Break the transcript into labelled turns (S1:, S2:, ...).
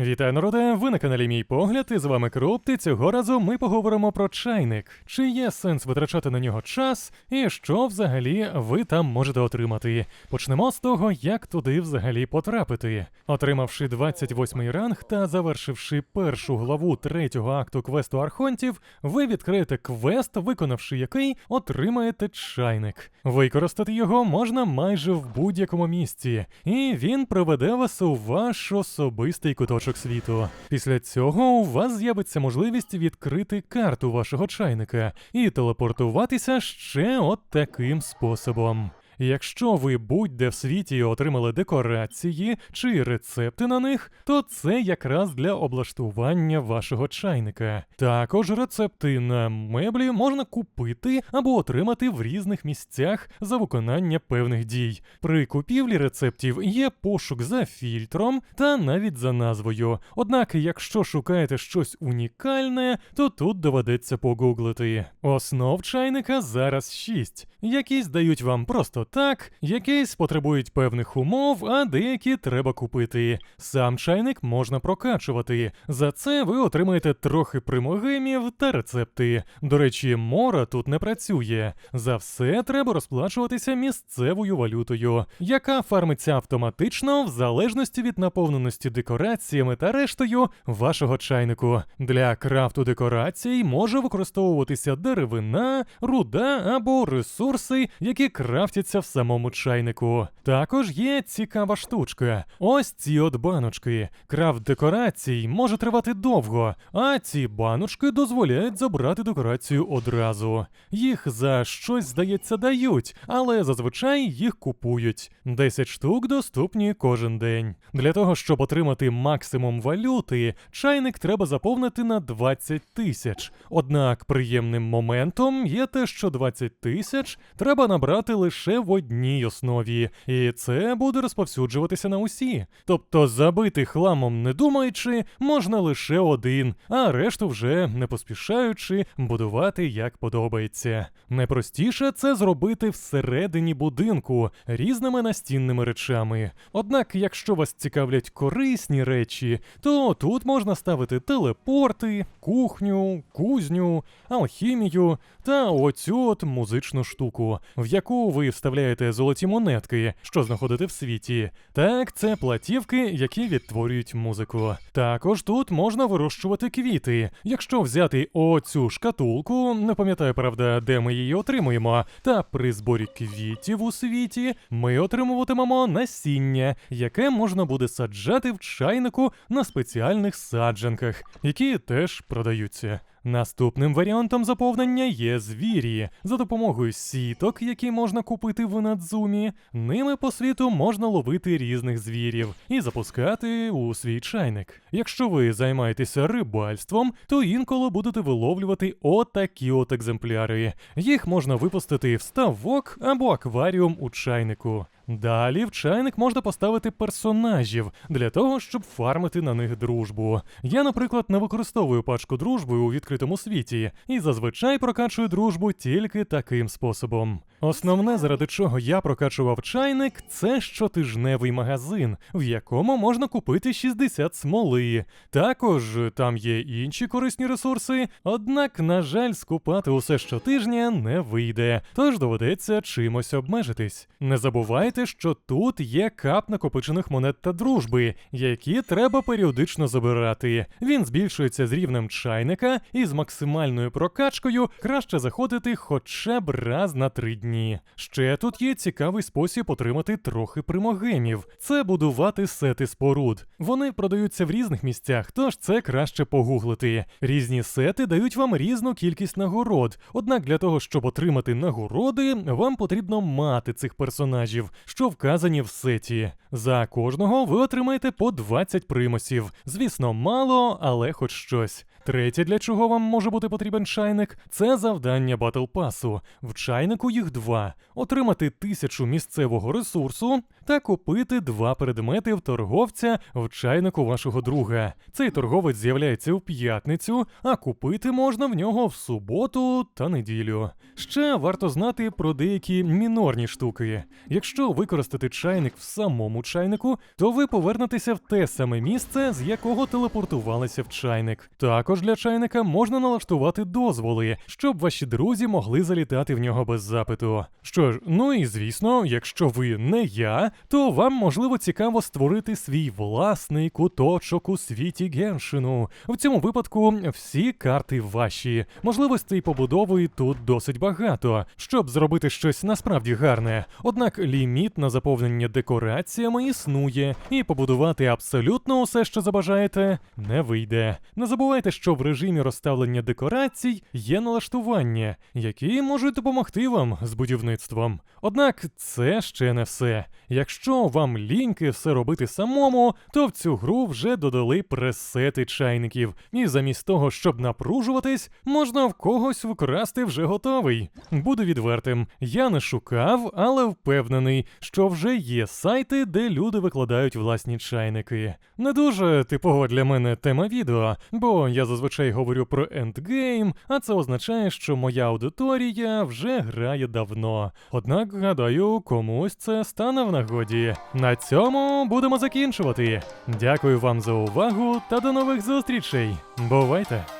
S1: Вітаю, народе! Ви на каналі Мій Погляд, і з вами Крупти. Цього разу ми поговоримо про чайник. Чи є сенс витрачати на нього час, і що взагалі ви там можете отримати? Почнемо з того, як туди взагалі потрапити. Отримавши 28 ранг та завершивши першу главу третього акту квесту Архонтів, ви відкриєте квест, виконавши який отримаєте чайник. Використати його можна майже в будь-якому місці, і він приведе вас у ваш особистий куточок світу. Після цього у вас з'явиться можливість відкрити карту вашого чайника і телепортуватися ще от таким способом. Якщо ви будь-де в світі отримали декорації чи рецепти на них, то це якраз для облаштування вашого чайника. Також рецепти на меблі можна купити або отримати в різних місцях за виконання певних дій. При купівлі рецептів є пошук за фільтром та навіть за назвою. Однак, якщо шукаєте щось унікальне, то тут доведеться погуглити. Основ чайника зараз 6. Якісь дають вам просто так, якісь потребують певних умов, а деякі треба купити. Сам чайник можна прокачувати. За це ви отримаєте трохи примогемів та рецепти. До речі, мора тут не працює. За все треба розплачуватися місцевою валютою, яка фармиться автоматично в залежності від наповненості декораціями та рештою вашого чайнику. Для крафту декорацій може використовуватися деревина, руда або ресурси, які крафтяться в самому чайнику. Також є цікава штучка. Ось ці от баночки. Крафт декорацій може тривати довго, а ці баночки дозволяють забрати декорацію одразу. Їх за щось, здається, дають, але зазвичай їх купують. 10 штук доступні кожен день. Для того, щоб отримати максимум валюти, чайник треба заповнити на 20 тисяч. Однак приємним моментом є те, що 20 тисяч треба набрати лише в одній основі, і це буде розповсюджуватися на усі. Тобто забити хламом не думаючи, можна лише один, а решту вже не поспішаючи будувати як подобається. Найпростіше це зробити всередині будинку різними настінними речами. Однак, якщо вас цікавлять корисні речі, то тут можна ставити телепорти, кухню, кузню, алхімію та оцю от музичну штуку, в яку ви вставляєте золоті монетки, що знаходите в світі. Так, це платівки, які відтворюють музику. Також тут можна вирощувати квіти. Якщо взяти оцю шкатулку, не пам'ятаю правда, де ми її отримуємо, та при зборі квітів у світі ми отримуватимемо насіння, яке можна буде саджати в чайнику на спеціальних саджанках, які теж продаються. Наступним варіантом заповнення є звірі. За допомогою сіток, які можна купити в Надзумі, ними по світу можна ловити різних звірів і запускати у свій чайник. Якщо ви займаєтеся рибальством, то інколи будете виловлювати отакі от екземпляри. Їх можна випустити в ставок або акваріум у чайнику. Далі в чайник можна поставити персонажів для того, щоб фармити на них дружбу. Я, наприклад, не використовую пачку дружби у відкритому світі і зазвичай прокачую дружбу тільки таким способом. Основне, заради чого я прокачував чайник, це щотижневий магазин, в якому можна купити 60 смоли. Також там є інші корисні ресурси, однак, на жаль, скупати усе щотижня не вийде, тож доведеться чимось обмежитись. Не забувайте, що тут є кап накопичених монет та дружби, які треба періодично забирати. Він збільшується з рівнем чайника, і з максимальною прокачкою краще заходити хоча б раз на три дні. Ще тут є цікавий спосіб отримати трохи примогемів. Це будувати сети споруд. Вони продаються в різних місцях, тож це краще погуглити. Різні сети дають вам різну кількість нагород. Однак для того, щоб отримати нагороди, вам потрібно мати цих персонажів, що вказані в сеті. За кожного ви отримаєте по 20 примусів. Звісно, мало, але хоч щось. Третє, для чого вам може бути потрібен чайник, це завдання батл пасу. В чайнику їх 2 отримати тисячу місцевого ресурсу та купити два предмети в торговця в чайнику вашого друга. Цей торговець з'являється в п'ятницю, а купити можна в нього в суботу та неділю. Ще варто знати про деякі мінорні штуки. Якщо використати чайник в самому чайнику, то ви повернетеся в те саме місце, з якого телепортувалися в чайник. Також для чайника можна налаштувати дозволи, щоб ваші друзі могли залітати в нього без запиту. Що ж, ну і звісно, якщо ви не я, то вам можливо цікаво створити свій власний куточок у світі Геншину. В цьому випадку всі карти ваші. Можливостей побудови тут досить багато, щоб зробити щось насправді гарне. Однак ліміт на заповнення декораціями існує, і побудувати абсолютно усе, що забажаєте, не вийде. Не забувайте, що в режимі розставлення декорацій є налаштування, які можуть допомогти вам з будівництвом. Однак це ще не все. Якщо вам ліньки все робити самому, то в цю гру вже додали пресети чайників, і замість того, щоб напружуватись, можна в когось вкрасти вже готовий. Буду відвертим, я не шукав, але впевнений, що вже є сайти, де люди викладають власні чайники. Не дуже типова для мене тема відео, бо я зазвичай говорю про ендгейм, а це означає, що моя аудиторія вже грає давно. Однак, гадаю, комусь це стане в нагоді. На цьому будемо закінчувати. Дякую вам за увагу та до нових зустрічей. Бувайте!